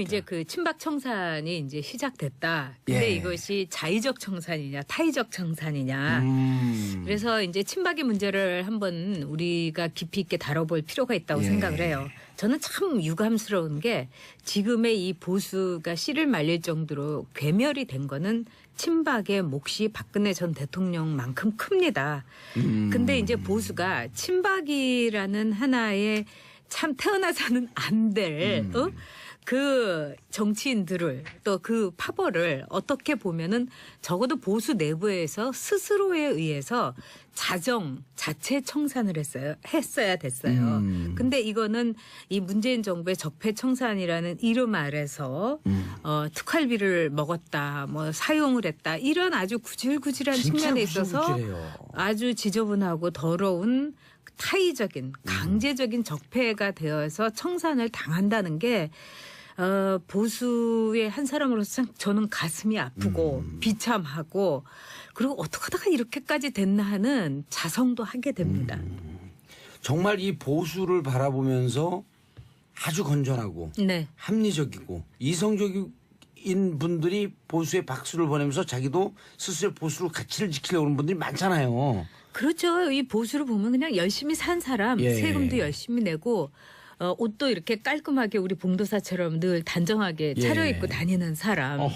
이제 그 친박 청산이 이제 시작됐다. 근데 예. 이것이 자의적 청산이냐, 타의적 청산이냐. 음. 그래서 이제 친박의 문제를 한번 우리가 깊이 있게 다뤄볼 필요가 있다고 예. 생각을 해요. 저는 참 유감스러운 게 지금의 이 보수가 씨를 말릴 정도로 괴멸이 된 거는 친박의 몫이 박근혜 전 대통령만큼 큽니다. 음. 근데 이제 보수가 친박이라는 하나의 참 태어나서는 안 될, 음. 어? 그 정치인들을 또 그 파벌을 어떻게 보면은 적어도 보수 내부에서 스스로에 의해서 자정 자체 청산을 했어요. 했어야 됐어요. 음. 근데 이거는 이 문재인 정부의 적폐 청산이라는 이름 아래서 음. 어, 특활비를 먹었다, 뭐 사용을 했다 이런 아주 구질구질한 측면에 있어서 구질구질해요. 아주 지저분하고 더러운 타의적인 강제적인 적폐가 되어서 청산을 당한다는 게 어, 보수의 한 사람으로서 참 저는 가슴이 아프고 비참하고 그리고 어떻게 하다가 이렇게까지 됐나 하는 자성도 하게 됩니다. 정말 이 보수를 바라보면서 아주 건전하고 네. 합리적이고 이성적인 분들이 보수에 박수를 보내면서 자기도 스스로 보수를 가치를 지키려고 하는 분들이 많잖아요. 그렇죠. 이 보수를 보면 그냥 열심히 산 사람, 예. 세금도 열심히 내고 어, 옷도 이렇게 깔끔하게 우리 봉도사처럼 늘 단정하게 예. 차려입고 다니는 사람. 응?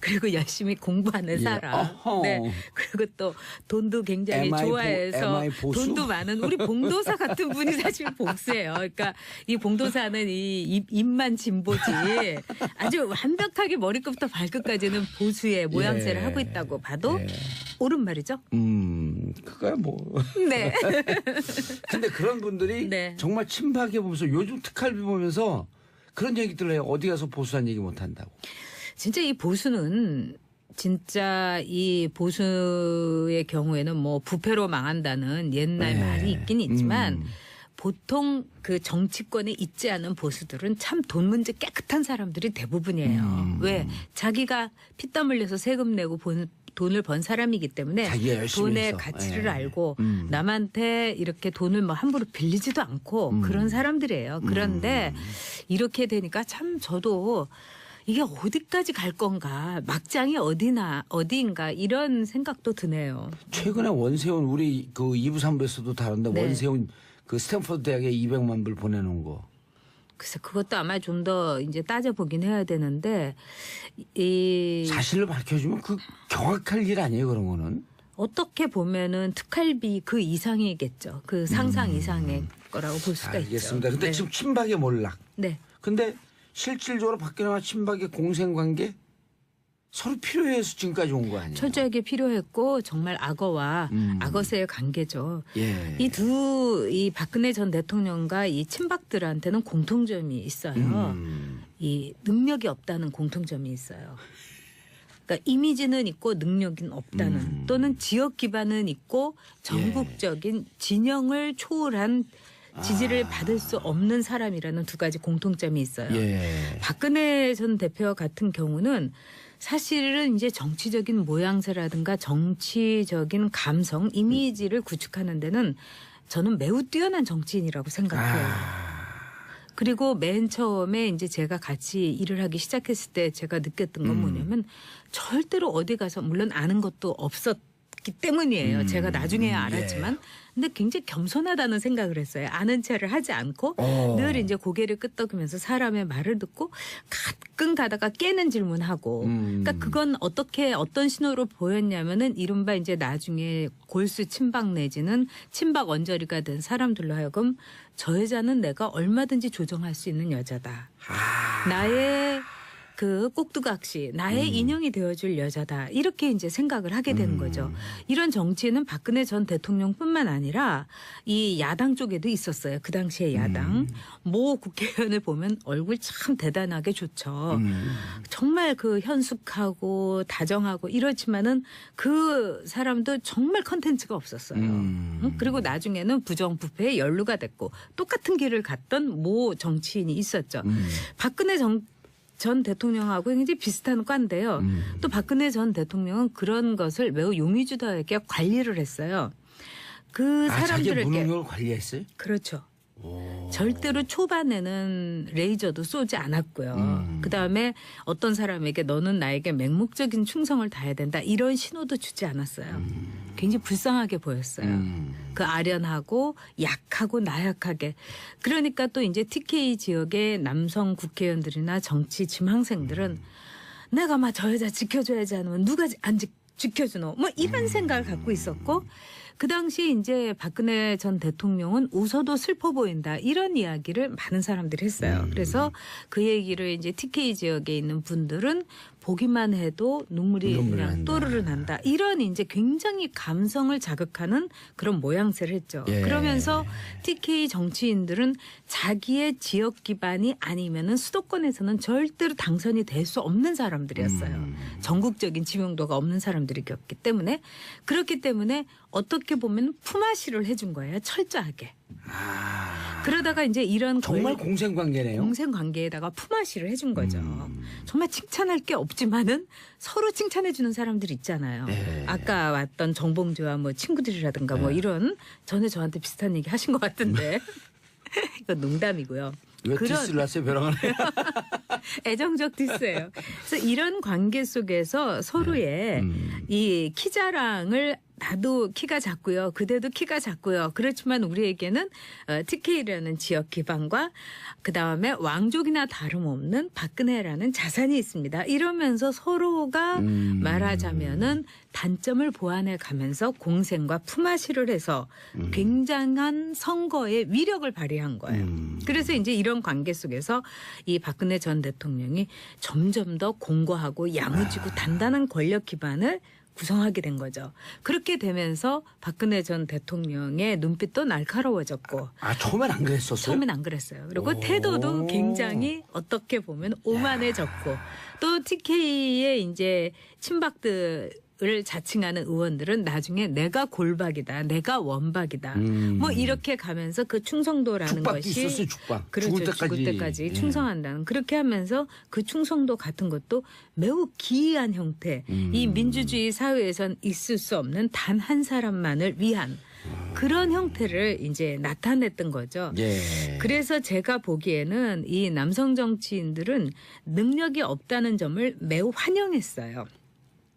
그리고 열심히 공부하는 예. 사람, 어허. 네. 그리고 또 돈도 굉장히 MI 보- 좋아해서 보수? 돈도 많은 우리 봉도사 같은 분이 사실 복수예요. 그러니까 이 봉도사는 이 입, 입만 진보지 아주 완벽하게 머리끝부터 발끝까지는 보수의 모양새를 예. 하고 있다고 봐도 예. 옳은 말이죠. 음, 그거야 뭐. 네. 근데 그런 분들이 네. 정말 친박해 보면서 요즘 특활비 보면서 그런 얘기들을 해요. 어디 가서 보수한 얘기 못 한다고. 진짜 이 보수는 진짜 이 보수의 경우에는 뭐 부패로 망한다는 옛날 네. 말이 있긴 있지만 음. 보통 그 정치권에 있지 않은 보수들은 참 돈 문제 깨끗한 사람들이 대부분이에요. 음. 왜? 자기가 피땀 흘려서 세금 내고 본, 돈을 번 사람이기 때문에 돈의 해서. 가치를 예. 알고 음. 남한테 이렇게 돈을 뭐 함부로 빌리지도 않고 음. 그런 사람들이에요. 그런데 이렇게 되니까 참 저도 이게 어디까지 갈 건가 막장이 어디나 어디인가 이런 생각도 드네요. 최근에 원세훈 우리 그 2부 3부에서도 다룬다. 네. 원세훈 그 스탠퍼드 대학에 200만 불 보내놓은 거. 그래서 그것도 아마 좀 더 이제 따져보긴 해야 되는데 이 사실을 밝혀주면 그 경악할 일 아니에요 그런 거는. 어떻게 보면은 특활비 그 이상이겠죠. 그 상상 이상의 거라고 볼 수가 음. 알겠습니다. 있죠. 근데 네. 지금 친박의 몰락. 네. 근데 실질적으로 박근혜와 친박의 공생관계 서로 필요해서 지금까지 온 거 아니에요? 철저하게 필요했고 정말 악어와 음. 악어새의 관계죠. 예. 이두이 박근혜 전 대통령과 이 친박들한테는 공통점이 있어요. 음. 이 능력이 없다는 공통점이 있어요. 그러니까 이미지는 있고 능력은 없다는 음. 또는 지역 기반은 있고 전국적인 진영을 초월한 지지를 아. 받을 수 없는 사람이라는 두 가지 공통점이 있어요. 예. 박근혜 전 대표 같은 경우는 사실은 이제 정치적인 모양새라든가 정치적인 감성, 이미지를 구축하는 데는 저는 매우 뛰어난 정치인이라고 생각해요. 아. 그리고 맨 처음에 이제 제가 같이 일을 하기 시작했을 때 제가 느꼈던 건 음. 뭐냐면 절대로 어디 가서 물론 아는 것도 없었 기 때문이에요. 음. 제가 나중에 음, 알았지만 근데 굉장히 겸손하다는 생각을 했어요. 아는 체를 하지 않고 어. 늘 이제 고개를 끄덕이면서 사람의 말을 듣고 가끔 가다가 깨는 질문하고 음. 그러니까 그건 어떻게 어떤 신호로 보였냐면은 이른바 이제 나중에 골수 친박 내지는 친박 언저리가 된 사람들로 하여금 저 여자는 내가 얼마든지 조정할 수 있는 여자다. 아. 나의 그 꼭두각시 나의 음. 인형이 되어줄 여자다 이렇게 이제 생각을 하게 되는 음. 거죠. 이런 정치는 박근혜 전 대통령뿐만 아니라 이 야당 쪽에도 있었어요. 그 당시에 야당 음. 모 국회의원을 보면 얼굴 참 대단하게 좋죠. 음. 정말 그 현숙하고 다정하고 이렇지만은 그 사람도 정말 컨텐츠가 없었어요. 음. 응? 그리고 나중에는 부정부패에 연루가 됐고 똑같은 길을 갔던 모 정치인이 있었죠. 음. 박근혜 정, 전 대통령하고 굉장히 비슷한 과인데요. 음. 또 박근혜 전 대통령은 그런 것을 매우 용의주도하게 관리를 했어요. 그 아, 자기 사람들에게 무능력을 관리했어요? 그렇죠. 절대로 초반에는 레이저도 쏘지 않았고요. 음. 그 다음에 어떤 사람에게 너는 나에게 맹목적인 충성을 다해야 된다 이런 신호도 주지 않았어요. 굉장히 불쌍하게 보였어요. 음. 그 아련하고 약하고 나약하게. 그러니까 또 이제 TK 지역의 남성 국회의원들이나 정치 지망생들은 내가 막 저 여자 지켜줘야지 않으면 누가 지- 안 지, 지켜주노? 뭐 이런 생각을 갖고 있었고 그 당시 이제 박근혜 전 대통령은 웃어도 슬퍼 보인다 이런 이야기를 많은 사람들이 했어요. 그래서 그 얘기를 이제 TK 지역에 있는 분들은 보기만 해도 눈물이 눈물이 그냥 난다. 또르르 난다. 이런 이제 굉장히 감성을 자극하는 그런 모양새를 했죠. 예. 그러면서 TK 정치인들은 자기의 지역 기반이 아니면은 수도권에서는 절대로 당선이 될 수 없는 사람들이었어요. 음. 전국적인 지명도가 없는 사람들이었기 때문에 그렇기 때문에 어떻게 보면 품앗이를 해준 거예요. 철저하게. 아. 그러다가 이제 이런 정말 권- 공생 관계네요. 공생 관계에다가 품앗이를 해준 거죠. 음. 정말 칭찬할 게 없지만은 서로 칭찬해 주는 사람들 있잖아요. 네. 아까 왔던 정봉주와 뭐 친구들이라든가 뭐 네. 이런 전에 저한테 비슷한 얘기 하신 것 같은데 이건 농담이고요. 왜 그런 디스를 하세요, 벼랑을? 애정적 디스예요. 그래서 이런 관계 속에서 서로의 음. 이 키자랑을 나도 키가 작고요. 그대도 키가 작고요. 그렇지만 우리에게는 어, TK라는 지역 기반과 그 다음에 왕족이나 다름없는 박근혜라는 자산이 있습니다. 이러면서 서로가 음. 말하자면은 단점을 보완해 가면서 공생과 품앗이를 해서 굉장한 선거의 위력을 발휘한 거예요. 음. 그래서 이제 이런 관계 속에서 이 박근혜 전 대통령이 점점 더 공고하고 야무지고 단단한 권력 기반을 구성하게 된 거죠. 그렇게 되면서 박근혜 전 대통령의 눈빛도 날카로워졌고 아, 처음엔 안 그랬었어요? 처음엔 안 그랬어요. 그리고 오. 태도도 굉장히 어떻게 보면 오만해졌고 또 TK의 이제 친박들 을 자칭하는 의원들은 나중에 내가 골박이다, 내가 원박이다, 음. 뭐 이렇게 가면서 그 충성도라는 것이 있었어요, 죽박. 그렇죠. 죽을 때까지. 죽을 때까지 예. 충성한다는 그렇게 하면서 그 충성도 같은 것도 매우 기이한 형태. 음. 이 민주주의 사회에선 있을 수 없는 단 한 사람만을 위한 그런 형태를 이제 나타냈던 거죠. 예. 그래서 제가 보기에는 이 남성 정치인들은 능력이 없다는 점을 매우 환영했어요.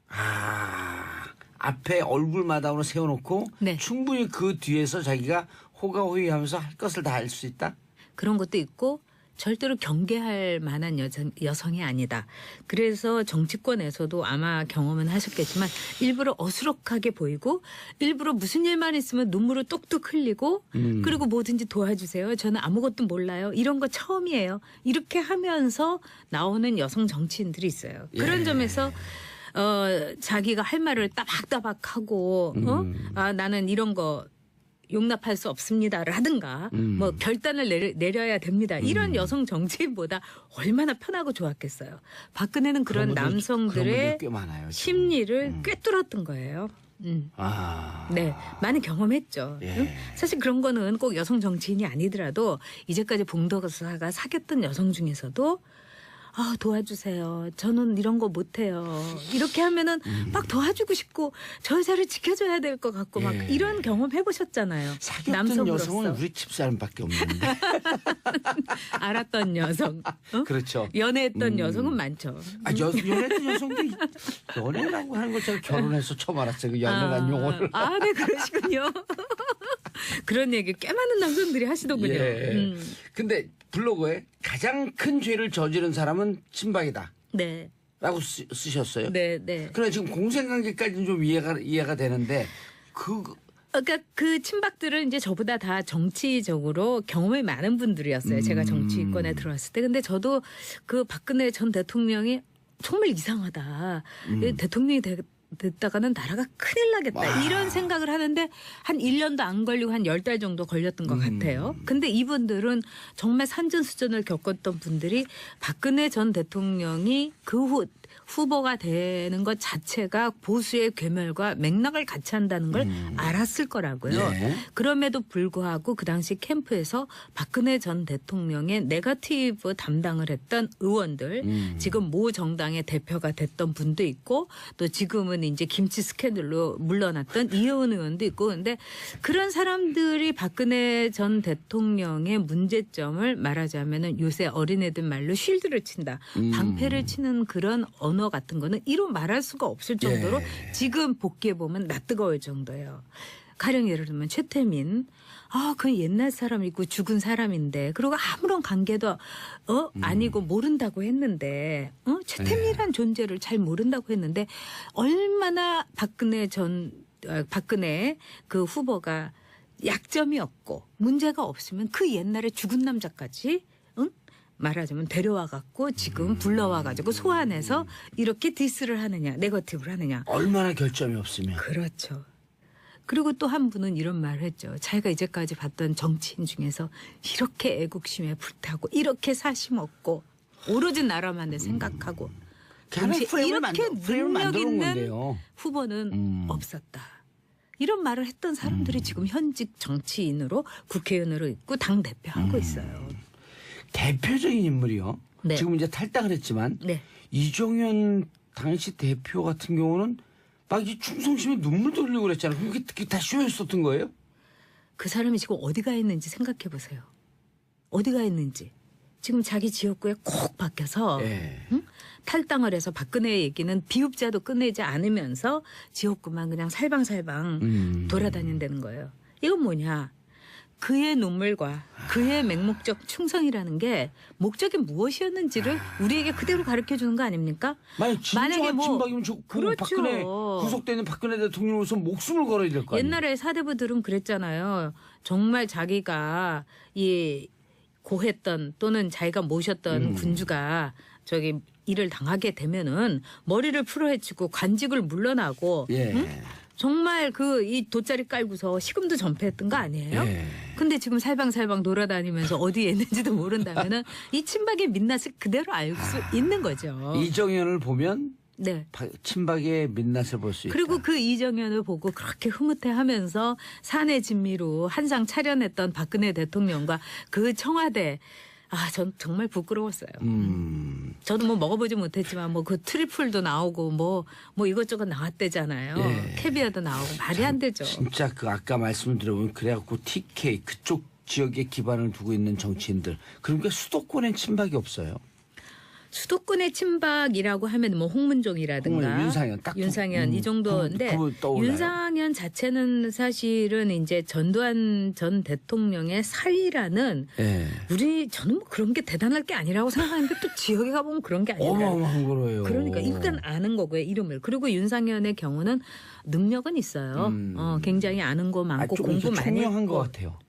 아, 앞에 얼굴마다으로 세워놓고 네. 충분히 그 뒤에서 자기가 호가호위하면서 할 것을 다 할 수 있다. 그런 것도 있고 절대로 경계할 만한 여성, 여성이 아니다. 그래서 정치권에서도 아마 경험은 하셨겠지만 일부러 어수룩하게 보이고 일부러 무슨 일만 있으면 눈물을 뚝뚝 흘리고 음. 그리고 뭐든지 도와주세요. 저는 아무것도 몰라요. 이런 거 처음이에요. 이렇게 하면서 나오는 여성 정치인들이 있어요. 그런 예. 점에서 어 자기가 할 말을 따박따박하고 어? 음. 아 나는 이런 거 용납할 수 없습니다라든가 음. 뭐 결단을 내려, 야 됩니다. 이런 여성 정치인보다 얼마나 편하고 좋았겠어요. 박근혜는 그런 그런 남성들의 꽤 많아요. 심리를 꿰뚫었던 거예요. 음. 아. 네, 많이 경험했죠. 예. 응? 사실 그런 거는 꼭 여성 정치인이 아니더라도 이제까지 봉도사가 사귀었던 여성 중에서도 아 도와주세요. 저는 이런 거 못해요. 이렇게 하면은 막 도와주고 싶고 저 여자를 지켜줘야 될 것 같고 막 음. 예. 이런 경험 해보셨잖아요. 남성으로서 여성은 우리 집 사람밖에 없는데. 알았던 여성, 어? 그렇죠. 연애했던 음. 여성은 많죠. 아, 여, 연애했던 여성도 있- 연애라고 하는 걸 제가 결혼해서 처음 알았어요. 그 연애란 용어를. 아, 네, 그러시군요. 그런 얘기 꽤 많은 남성들이 하시더군요. 예. 음. 근데 블로그에 가장 큰 죄를 저지른 사람은 친박이다. 네, 라고 쓰, 쓰셨어요. 네, 네. 그래 지금 공생관계까지는 좀 이해가 이해가 되는데 그 그러니까 그 친박들은 이제 저보다 다 정치적으로 경험이 많은 분들이었어요. 제가 음. 정치권에 들어왔을 때. 근데 저도 그 박근혜 전 대통령이 정말 이상하다. 이 대통령이 되, 됐다가는 나라가 큰일 나겠다. 음. 와. 이런 생각을 하는데 한 1년도 안 걸리고 한 10달 정도 걸렸던 것 음. 같아요. 근데 이분들은 정말 산전수전을 겪었던 분들이 박근혜 전 대통령이 그 후 후보가 되는 것 자체가 보수의 괴멸과 맥락을 같이 한다는 걸 알았을 거라고요. 예. 그럼에도 불구하고 그 당시 캠프에서 박근혜 전 대통령의 네거티브 담당을 했던 의원들, 음. 지금 모 정당의 대표가 됐던 분도 있고 또 지금은 이제 김치 스캔들로 물러났던 이혜원 의원도 있고 근데 그런 사람들이 박근혜 전 대통령의 문제점을 말하자면은 요새 어린애들 말로 쉴드를 친다. 음. 방패를 치는 그런 언어 같은 거는 이로 말할 수가 없을 정도로 예. 지금 복귀해 보면 낯뜨거울 정도예요. 가령 예를 들면 최태민 아, 그 옛날 사람이고 죽은 사람인데 그리고 아무런 관계도 어 아니고 모른다고 했는데 어 최태민이란 존재를 잘 모른다고 했는데 얼마나 박근혜 전 어, 박근혜 그 후보가 약점이 없고 문제가 없으면 그 옛날에 죽은 남자까지 응? 말하자면 데려와 갖고 지금 불러와 가지고 소환해서 이렇게 디스를 하느냐 네거티브를 하느냐 얼마나 결점이 없으면. 그렇죠. 그리고 또 한 분은 이런 말을 했죠. 자기가 이제까지 봤던 정치인 중에서 이렇게 애국심에 불타고 이렇게 사심 없고 오로지 나라만을 생각하고 그냥 동시에 프레임을 이렇게 능력 있는. 후보는 음. 없었다. 이런 말을 했던 사람들이 지금 현직 정치인으로 국회의원으로 있고 당 대표하고 음. 있어요. 대표적인 인물이요. 네. 지금 이제 탈당을 했지만 네. 이종현 당시 대표 같은 경우는 막 이 충성심에 눈물도 흘리고 그랬잖아요. 그게 그게 다 쇼였었던 거예요? 그 사람이 지금 어디가 있는지 생각해 보세요. 어디가 있는지. 지금 자기 지역구에 콕 박혀서 예. 응? 탈당을 해서 박근혜 얘기는 비읍자도 끝내지 않으면서 지역구만 그냥 살방살방 음. 돌아다닌다는 거예요. 이건 뭐냐? 그의 눈물과 그의 맹목적 충성이라는 게 목적이 무엇이었는지를 우리에게 그대로 가르쳐 주는 거 아닙니까? 만약 진정한 만약에 뭐- 친박이면 저, 그 그렇죠. 박근혜 구속되는 박근혜 대통령으로서 목숨을 걸어야 될 거 아니에요? 옛날에 사대부들은 그랬잖아요. 정말 자기가 이 고했던 또는 자기가 모셨던 음. 군주가 저기 일을 당하게 되면은 머리를 풀어헤치고 관직을 물러나고 예. 응? 정말 그 이 돗자리 깔고서 시금도 전폐했던 거 아니에요? 예. 근데 지금 살방살방 돌아다니면서 어디에 있는지도 모른다면은 이 친박의 민낯을 그대로 알 수 있는 거죠. 이정현을 보면 네. 바- 친박의 민낯을 볼 수 있다. 그리고 그 이정현을 보고 그렇게 흐뭇해하면서 사내 진미로 한상 차려냈던 박근혜 대통령과 그 청와대 아, 전 정말 부끄러웠어요. 음. 저도 뭐 먹어보지 못했지만 뭐 그 트리플도 나오고 뭐 뭐 이것저것 나왔대잖아요. 예. 캐비아도 나오고 말이 안 되죠. 진짜 그 아까 말씀을 들어보면 그래갖고 TK 그쪽 지역에 기반을 두고 있는 정치인들 그러니까 수도권엔 친박이 없어요. 수도권의 친박이라고 하면 뭐 홍문종이라든가 홍문종, 윤상현 딱두 윤상현 음, 이 정도인데 그- 떠올라요. 윤상현 자체는 사실은 이제 전두환 전 대통령의 사위라는 예. 우리 저는 뭐 그런 게 대단할 게 아니라고 생각하는데 또 지역에 가보면 그런 게 아니라 어마어마한 거예요. 그러니까 일단 아는 거고요 이름을 그리고 윤상현의 경우는 능력은 있어요. 음. 어, 굉장히 아는 거 아, 많고 조금 공부 더 많이 총명한 했고 것 같아요.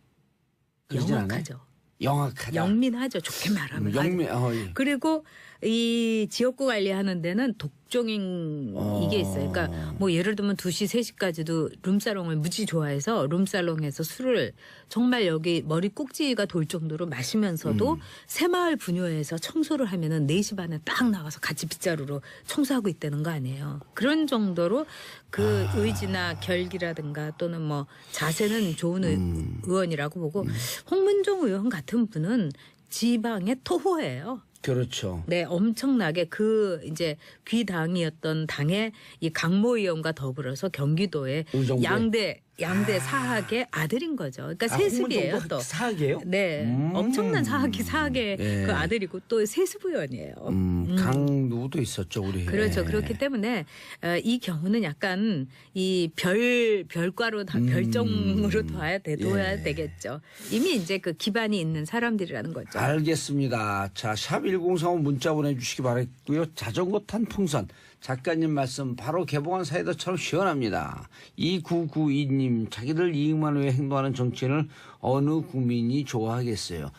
영악하죠. 영악하다. 영민하죠. 좋게 말하면. 음, 영민. 어, 예. 그리고 이 지역구 관리하는 데는 독 종인 어. 이게 있어요. 그러니까 뭐 예를 들면 2시, 3시까지도 룸사롱을 무지 좋아해서 룸살롱에서 술을 정말 여기 머리 꼭지가 돌 정도로 마시면서도 음. 새마을 분유회에서 청소를 하면은 4시 반에 딱 나가서 같이 빗자루로 청소하고 있다는 거 아니에요. 그런 정도로 그 아. 의지나 결기라든가 또는 뭐 자세는 좋은 의- 음. 의원이라고 보고 홍문종 의원 같은 분은 지방의 토호예요. 그렇죠. 네, 엄청나게 그 이제 귀당이었던 당의 이 강모 의원과 더불어서 경기도의? 양대 양대 사학의 아들인 거죠. 그러니까 아, 세습이에요 또. 사학이에요? 네, 음. 엄청난 사학이 사학의 예. 그 아들이고 또 세습 의원이에요. 음, 강누도 있었죠, 우리. 그렇죠. 예. 그렇기 때문에 어, 이 경우는 약간 이 별 별과로 다 음. 별정으로 둬야 돼, 둬야 예. 되겠죠. 이미 이제 그 기반이 있는 사람들이라는 거죠. 알겠습니다. 자, 샵 1035 문자 보내주시기 바랬고요. 자전거 탄 풍선. 작가님 말씀 바로 개봉한 사이다처럼 시원합니다. 2992님, 자기들 이익만 위해 행동하는 정치인을 어느 국민이 좋아하겠어요.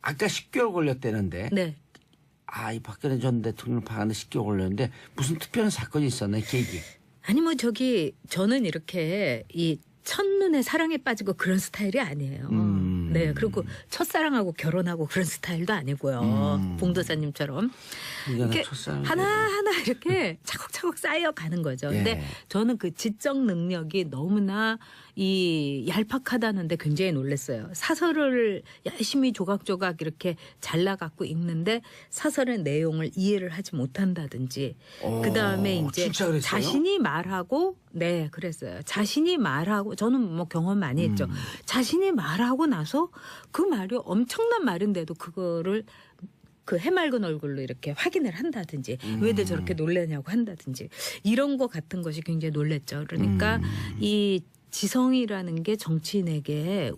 아까 10개월 걸렸다는데, 네. 아, 이 박근혜 전 대통령 파는데 10개월 걸렸는데, 무슨 특별한 사건이 있었나요, 계기? 아니 뭐 저기 저는 이렇게 이 첫눈에 사랑에 빠지고 그런 스타일이 아니에요. 음. 네. 그리고 첫사랑하고 결혼하고 그런 스타일도 아니고요. 음. 봉도사님처럼. 이렇게 하나 하나 이렇게 차곡차곡 쌓여가는 거죠. 예. 근데 저는 그 지적 능력이 너무나 이 얄팍하다는데 굉장히 놀랐어요. 사설을 열심히 조각조각 이렇게 잘라갖고 읽는데 사설의 내용을 이해를 하지 못한다든지 오, 그 다음에 이제? 자신이 말하고 네 그랬어요. 자신이 말하고 저는 뭐 경험 많이 했죠. 음. 자신이 말하고 나서 그 말이 엄청난 말인데도 그거를 그 해맑은 얼굴로 이렇게 확인을 한다든지 음. 왜들 저렇게 놀라냐고 한다든지 이런 거 같은 것이 굉장히 놀랬죠. 그러니까 음. 이 지성이라는 게 정치인에게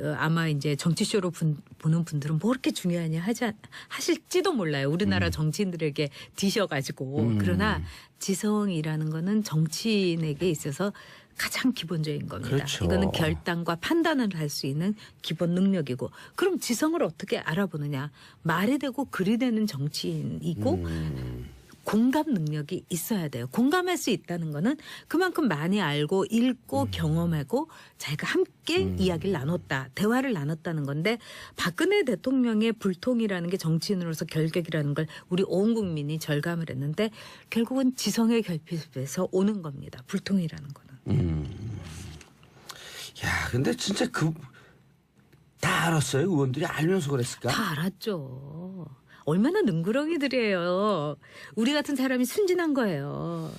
어, 아마 이제 정치쇼로 분- 보는 분들은 뭐 그렇게 중요하냐 하지 않- 하실지도 몰라요. 우리나라 정치인들에게 뒤셔가지고 음. 그러나 지성이라는 거는 정치인에게 있어서 가장 기본적인 겁니다. 그렇죠. 이거는 결단과 판단을 할 수 있는 기본 능력이고 그럼 지성을 어떻게 알아보느냐 말이 되고 글이 되는 정치인이고 음. 공감 능력이 있어야 돼요. 공감할 수 있다는 거는 그만큼 많이 알고 읽고 경험하고 자기가 함께 이야기를 나눴다. 대화를 나눴다는 건데 박근혜 대통령의 불통이라는 게 정치인으로서 결격이라는 걸 우리 온 국민이 절감을 했는데 결국은 지성의 결핍에서 오는 겁니다. 불통이라는 거는. 음. 야, 근데 진짜 그 다 알았어요. 의원들이 알면서 그랬을까? 다 알았죠. 얼마나 능구렁이들이에요. 우리 같은 사람이 순진한 거예요.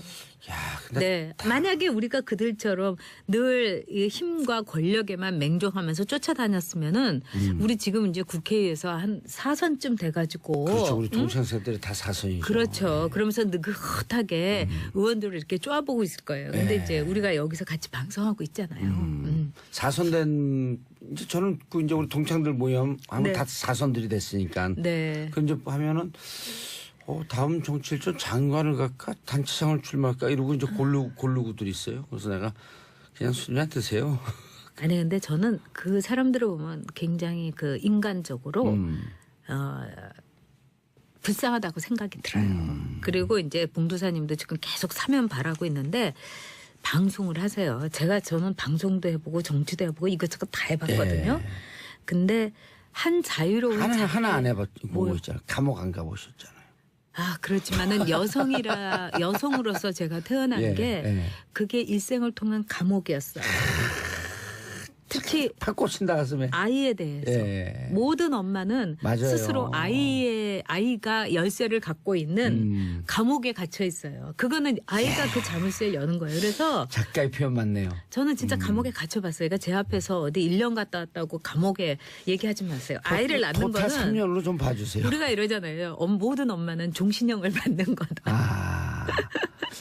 야, 네. 만약에 우리가 그들처럼 늘 이 힘과 권력에만 맹종하면서 쫓아다녔으면은 우리 지금 이제 국회에서 한 사선쯤 돼가지고. 그렇죠. 우리 응? 동생들이 다 사선이죠. 그렇죠. 그러면서 느긋하게 의원들을 이렇게 쪼아보고 있을 거예요. 근데 네. 이제 우리가 여기서 같이 방송하고 있잖아요. 음. 사선된 이제 저는 그 이제 우리 동창들 모임 하면 네. 다 사선들이 됐으니까. 네. 그 이제 하면은 어, 다음 정치일전 장관을 갈까 단체장을 출마할까 이러고 이제 고르 고르고들 있어요. 그래서 내가 그냥 술이나 드세요. 아니 근데 저는 그 사람들을 보면 굉장히 그 인간적으로 음. 어, 불쌍하다고 생각이 들어요. 음. 그리고 이제 봉도사님도 지금 계속 사면 바라고 있는데 방송을 하세요. 제가 저는 방송도 해보고 정치도 해보고 이것저것 다 해봤거든요. 근데 한 자유로운 예. 하나 자- 하나 안 해봤 뭐요? 있잖아. 감옥 안 가보셨잖아요. 아 그렇지만은 여성이라 여성으로서 제가 태어난 예, 게 예. 그게 일생을 통한 감옥이었어요. 특히 팍 꽂힌다 가슴에. 아이에 대해서 예. 모든 엄마는 맞아요. 스스로 아이의 아이가 열쇠를 갖고 있는 음. 감옥에 갇혀 있어요. 그거는 아이가 그 자물쇠를 여는 거예요. 그래서 작가의 표현 맞네요. 저는 음. 진짜 감옥에 갇혀봤어요. 그러니까 제 앞에서 어디 1년 갔다 왔다고 감옥에 얘기하지 마세요. 아이를 낳는 거는 3년으로 좀 봐주세요. 우리가 이러잖아요. 엄- 모든 엄마는 종신형을 받는 거다. 아,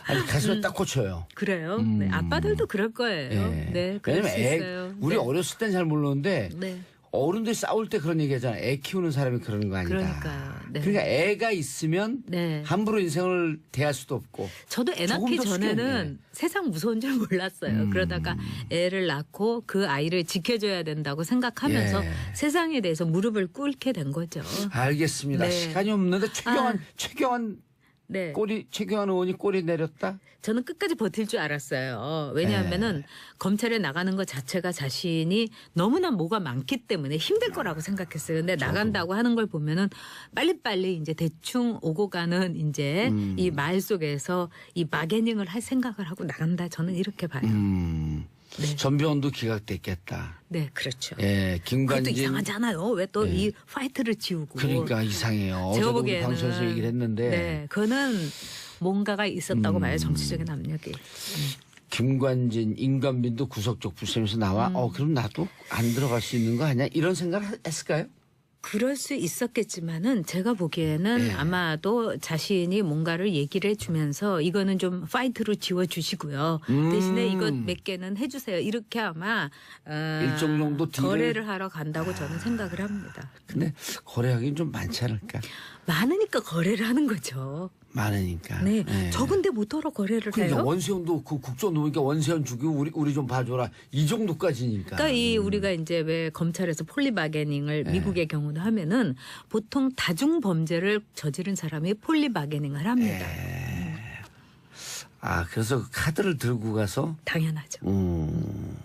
아니 가슴에 딱 꽂혀요. 그래요? 네, 아빠들도 그럴 거예요. 예. 네, 그럴 왜냐면 수 애. 우리 네. 어렸을 땐 잘 몰랐는데 네. 어른들 싸울 때 그런 얘기 하잖아요. 애 키우는 사람이 그러는 거 아니다. 그러니까요. 네. 그러니까 애가 있으면 네. 함부로 인생을 대할 수도 없고. 저도 애 낳기 더 전에는 쉽게, 세상 무서운 줄 몰랐어요. 음. 그러다가 애를 낳고 그 아이를 지켜줘야 된다고 생각하면서 예. 세상에 대해서 무릎을 꿇게 된 거죠. 알겠습니다. 네. 시간이 없는데 최경환 아. 최경환 네. 꼬리 최경환 의원이 꼬리 내렸다. 저는 끝까지 버틸 줄 알았어요. 왜냐하면은 네. 검찰에 나가는 것 자체가 자신이 너무나 뭐가 많기 때문에 힘들 거라고 생각했어요. 근데 나간다고 하는 걸 보면은 빨리빨리 이제 대충 오고 가는 이제 음. 이말 속에서 이 마개닝을 할 생각을 하고 나간다. 저는 이렇게 봐요. 음. 네. 전병원도 기각됐겠다. 네, 그렇죠. 예, 그것도 김관진 이상하잖아요. 왜 또 이 파이트를 지우고. 그러니까 이상해요. 어제도 우리 보기에는 방송에서 얘기를 했는데 네, 그거는 뭔가가 있었다고 음. 봐요. 정치적인 압력이. 김관진, 임관빈도 구석적 불셈에서 나와. 음. 어 그럼 나도 안 들어갈 수 있는 거 아니야? 이런 생각을 했을까요? 그럴 수 있었겠지만은 제가 보기에는 네. 아마도 자신이 뭔가를 얘기를 해주면서 이거는 좀 파이트로 지워주시고요. 음. 대신에 이것 몇 개는 해주세요. 이렇게 아마 어, 일정 정도 딜을- 거래를 하러 간다고 저는 생각을 합니다. 근데 거래하기는 좀 많지 않을까? 많으니까 거래를 하는 거죠. 많으니까. 네, 예. 적은데 뭐더러 거래를 그러니까 해요? 원세훈도 그 국정 놓으니까 원세훈 죽이고 우리 우리 좀 봐줘라 이 정도까지니까. 그러니까 이 우리가 이제 왜 검찰에서 폴리바게닝을 네. 미국의 경우도 하면은 보통 다중 범죄를 저지른 사람이 폴리바게닝을 합니다. 네. 아 그래서 그 카드를 들고 가서 당연하죠. 음,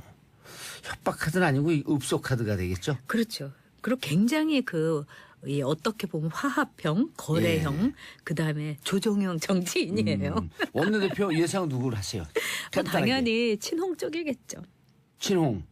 협박 카드는 아니고 이 읍소 카드가 되겠죠. 그렇죠. 그리고 굉장히 그 이 어떻게 보면 화합형, 거래형, 그다음에 조정형 정치인이에요. 음. 원내대표 예상 누구를 하세요? 뭐 간단하게. 당연히 친홍 쪽이겠죠. 친홍.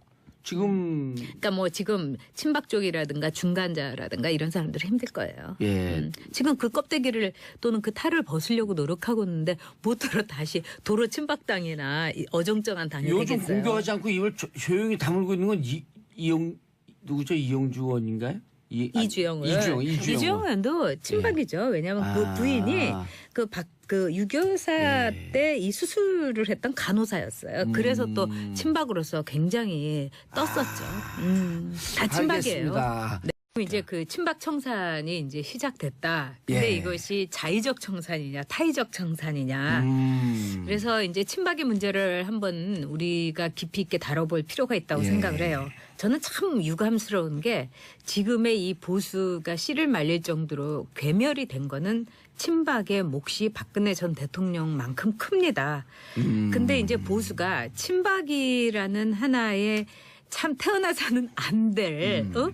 지금 그러니까 뭐 지금 친박 쪽이라든가 중간자라든가 이런 사람들은 힘들 거예요. 예. 음, 지금 그 껍데기를 또는 그 탈을 벗으려고 노력하고 있는데 못 들어 다시 도로 친박당이나 이 어정쩡한 당이 요즘 되겠어요. 공격하지 않고 입을 조, 조용히 다물고 있는 건 이, 이영 누구죠? 이영주 의원인가요? 이, 아, 이주영 의원. 이주영, 이주영. 이주영 의원도 친박이죠. 왜냐하면 아. 그 부인이 그 박, 그 유교사 예. 때이 수술을 했던 간호사였어요. 그래서 또 음. 친박으로서 굉장히 떴었죠. 음, 다 친박이에요. 알겠습니다. 이제 그 친박 청산이 이제 시작됐다. 근데 예. 이것이 자의적 청산이냐, 타의적 청산이냐. 음. 그래서 이제 친박의 문제를 한번 우리가 깊이 있게 다뤄볼 필요가 있다고 예. 생각을 해요. 저는 참 유감스러운 게 지금의 이 보수가 씨를 말릴 정도로 괴멸이 된 거는 친박의 몫이 박근혜 전 대통령만큼 큽니다. 음. 근데 이제 보수가 친박이라는 하나의 참 태어나서는 안 될, 음. 어?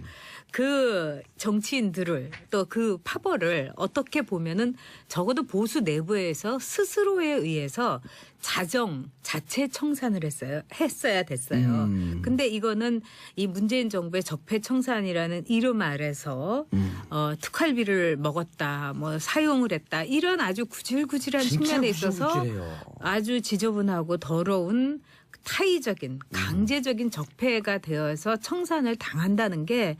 그 정치인들을 또 그 파벌을 어떻게 보면은 적어도 보수 내부에서 스스로에 의해서 자정 자체 청산을 했어요. 했어야 됐어요. 음. 근데 이거는 이 문재인 정부의 적폐 청산이라는 이름 아래서 음. 어, 특활비를 먹었다, 뭐 사용을 했다 이런 아주 구질구질한 측면에 있어서 구질구질해요. 아주 지저분하고 더러운 타의적인 강제적인 적폐가 되어서 청산을 당한다는 게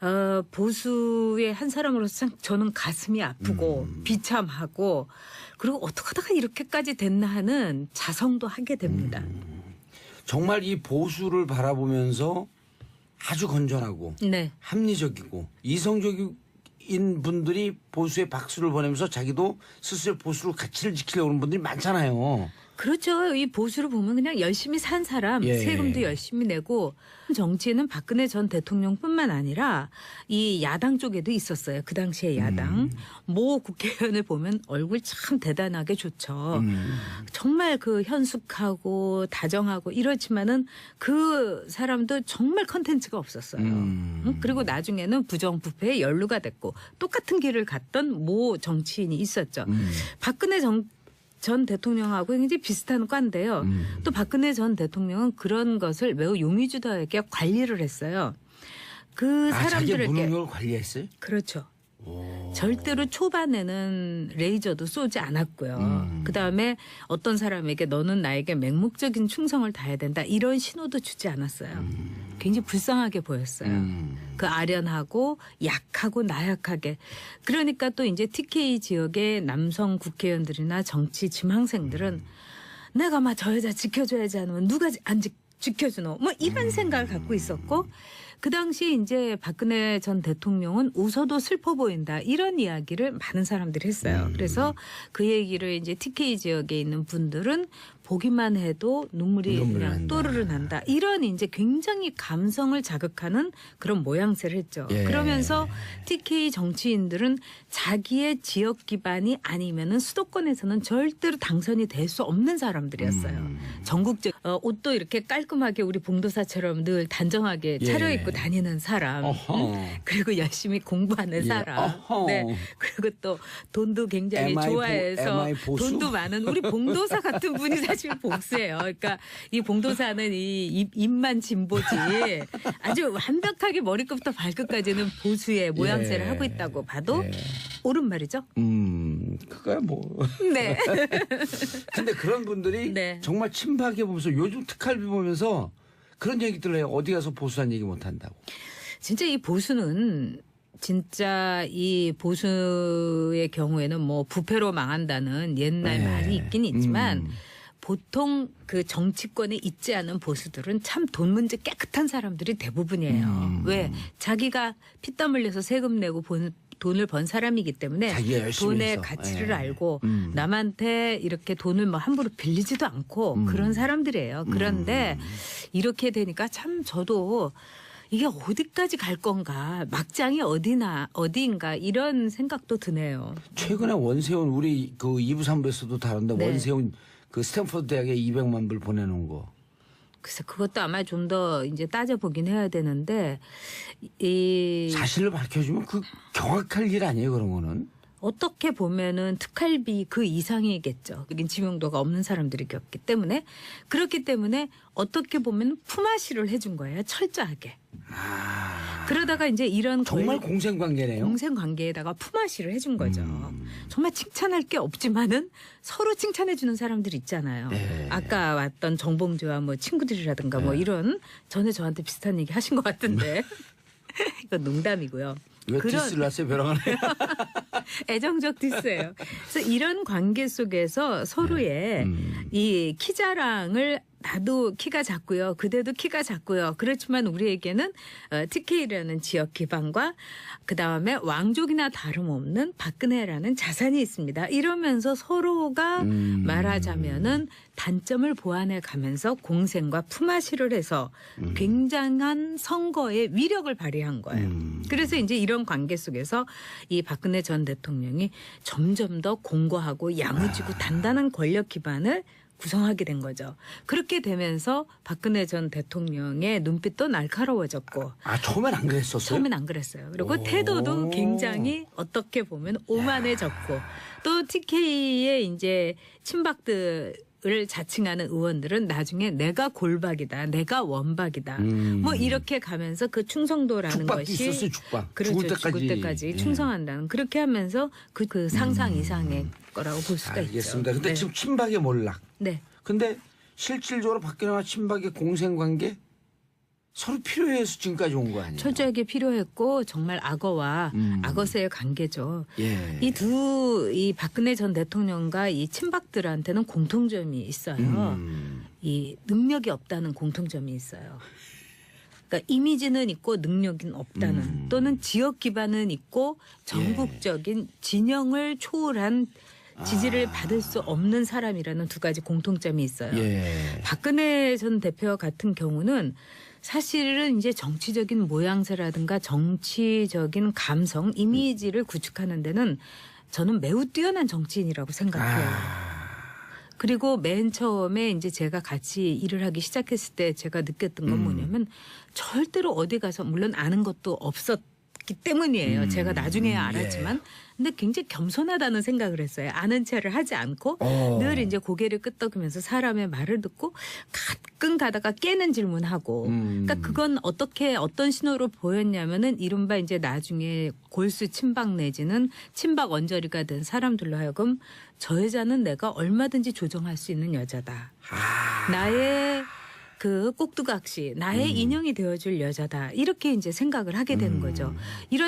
어, 보수의 한 사람으로서 참 저는 가슴이 아프고 비참하고 그리고 어떻게 하다가 이렇게까지 됐나 하는 자성도 하게 됩니다. 정말 이 보수를 바라보면서 아주 건전하고 네. 합리적이고 이성적인 분들이 보수에 박수를 보내면서 자기도 스스로 보수로 가치를 지키려고 하는 분들이 많잖아요. 그렇죠. 이 보수를 보면 그냥 열심히 산 사람, 예. 세금도 열심히 내고 정치에는 박근혜 전 대통령뿐만 아니라 이 야당 쪽에도 있었어요. 그 당시에 야당. 음. 모 국회의원을 보면 얼굴 참 대단하게 좋죠. 음. 정말 그 현숙하고 다정하고 이렇지만은 그 사람도 정말 컨텐츠가 없었어요. 음. 응? 그리고 나중에는 부정부패에 연루가 됐고 똑같은 길을 갔던 모 정치인이 있었죠. 음. 박근혜 정, 전 대통령하고 굉장히 비슷한 과인데요. 음. 또 박근혜 전 대통령은 그런 것을 매우 용의주도하게 관리를 했어요. 그 아, 사람들에게 무능력을 관리했어요? 그렇죠. 오. 절대로 초반에는 레이저도 쏘지 않았고요. 음. 그 다음에 어떤 사람에게 너는 나에게 맹목적인 충성을 다해야 된다 이런 신호도 주지 않았어요. 굉장히 불쌍하게 보였어요. 음. 그 아련하고 약하고 나약하게. 그러니까 또 이제 TK 지역의 남성 국회의원들이나 정치 지망생들은 내가 막 저 여자 지켜줘야지 않으면 누가 지- 안 지, 지켜주노? 뭐 이런 생각을 갖고 있었고 그 당시에 이제 박근혜 전 대통령은 웃어도 슬퍼 보인다 이런 이야기를 많은 사람들이 했어요. 그래서 그 얘기를 이제 TK 지역에 있는 분들은 보기만 해도 눈물이 눈물 그냥 난다. 또르르 난다. 이런 이제 굉장히 감성을 자극하는 그런 모양새를 했죠. 예. 그러면서 TK 정치인들은 자기의 지역 기반이 아니면은 수도권에서는 절대로 당선이 될 수 없는 사람들이었어요. 음. 전국적 어, 옷도 이렇게 깔끔하게 우리 봉도사처럼 늘 단정하게 예. 차려입고 다니는 사람. 어허. 응? 그리고 열심히 공부하는 예. 사람. 어허. 네. 그리고 또 돈도 굉장히 MI 보- 좋아해서 MI? 돈도 많은 우리 봉도사 같은 분이 사실 복수예요. 그러니까 이 봉도사는 이 입, 입만 진보지 아주 완벽하게 머리끝부터 발끝까지는 보수의 모양새를 예. 하고 있다고 봐도 예. 옳은 말이죠. 음, 그거야 뭐. 네. 근데 그런 분들이 네. 정말 친박해 보면서 요즘 특활비 보면서 그런 얘기들 해요. 어디 가서 보수한 얘기 못 한다고. 진짜 이 보수는 진짜 이 보수의 경우에는 뭐 부패로 망한다는 옛날 네. 말이 있긴 있지만 음. 보통 그 정치권에 있지 않은 보수들은 참 돈 문제 깨끗한 사람들이 대부분이에요. 음. 왜? 자기가 피땀 흘려서 세금 내고 본, 돈을 번 사람이기 때문에 돈의 해서. 가치를 예. 알고 음. 남한테 이렇게 돈을 뭐 함부로 빌리지도 않고 음. 그런 사람들이에요. 그런데 이렇게 되니까 참 저도 이게 어디까지 갈 건가 막장이 어디나 어디인가 이런 생각도 드네요. 최근에 원세훈 우리 그 2부 3부에서도 다뤘는데 네. 원세훈 그 스탠퍼드 대학에 200만 불 보내놓은 거 글쎄 그것도 아마 좀 더 이제 따져보긴 해야 되는데 이 사실을 밝혀주면 그 경악할 일 아니에요 그런 거는. 어떻게 보면은 특활비 그 이상이겠죠. 여긴 지명도가 없는 사람들이었기 때문에 그렇기 때문에 어떻게 보면 품앗이를 해준 거예요. 철저하게. 아, 그러다가 이제 이런 정말 권- 공생 관계네요. 공생 관계에다가 품앗이를 해준 거죠. 음. 정말 칭찬할 게 없지만은 서로 칭찬해 주는 사람들 있잖아요. 네. 아까 왔던 정봉주와 뭐 친구들이라든가 뭐 네. 이런 전에 저한테 비슷한 얘기 하신 것 같은데 이건 농담이고요. 왜 그런- 디스를 하세요 벼랑을? 애정적 디스예요. 그래서 이런 관계 속에서 서로의 음. 이 키 자랑을 나도 키가 작고요. 그대도 키가 작고요. 그렇지만 우리에게는 어, TK라는 지역 기반과 그 다음에 왕족이나 다름없는 박근혜라는 자산이 있습니다. 이러면서 서로가 음. 말하자면은 단점을 보완해 가면서 공생과 품앗이를 해서 굉장한 선거의 위력을 발휘한 거예요. 음. 그래서 이제 이런 관계 속에서 이 박근혜 전 대통령이 점점 더 공고하고 야무지고 단단한 권력 기반을 구성하게 된 거죠. 그렇게 되면서 박근혜 전 대통령의 눈빛도 날카로워졌고 아 처음엔 안 그랬었어요. 처음엔 안 그랬어요. 그리고 오. 태도도 굉장히 어떻게 보면 오만해졌고 또 TK의 이제 친박들 을 자칭하는 의원들은 나중에 내가 골박이다, 내가 원박이다, 음. 뭐 이렇게 가면서 그 충성도라는 죽박도 것이 있었어요 죽박. 그렇죠. 죽을 때까지. 죽을 때까지 예. 음. 충성한다는 그렇게 하면서 그, 그 상상 이상의 거라고 볼 수가 알겠습니다. 있죠. 근데 네. 지금 친박의 몰락. 네. 근데 실질적으로 박근혜와 친박의 공생 관계 서로 필요해서 지금까지 온 거 아니에요? 철저하게 필요했고 정말 악어와 음. 악어새의 관계죠. 예. 이두이 박근혜 전 대통령과 이 친박들한테는 공통점이 있어요. 음. 이 능력이 없다는 공통점이 있어요. 그러니까 이미지는 있고 능력은 없다는 음. 또는 지역 기반은 있고 전국적인 진영을 초월한 지지를 아. 받을 수 없는 사람이라는 두 가지 공통점이 있어요. 예. 박근혜 전 대표 같은 경우는 사실은 이제 정치적인 모양새라든가 정치적인 감성, 이미지를 구축하는 데는 저는 매우 뛰어난 정치인이라고 생각해요. 아. 그리고 맨 처음에 이제 제가 같이 일을 하기 시작했을 때 제가 느꼈던 건 음. 뭐냐면 절대로 어디 가서 물론 아는 것도 없었 기 때문이에요. 음. 제가 나중에야 예. 알았지만 근데 굉장히 겸손하다는 생각을 했어요. 아는 체를 하지 않고 어. 늘 이제 고개를 끄덕이면서 사람의 말을 듣고 가끔 가다가 깨는 질문하고 음. 그러니까 그건 어떻게 어떤 신호로 보였냐면은 이른바 이제 나중에 골수 친박 내지는 친박 언저리가 된 사람들로 하여금 저 여자는 내가 얼마든지 조정할 수 있는 여자다. 아. 나의 그 꼭두각시, 나의 인형이 되어줄 여자다. 이렇게 이제 생각을 하게 되는 음. 거죠. 이런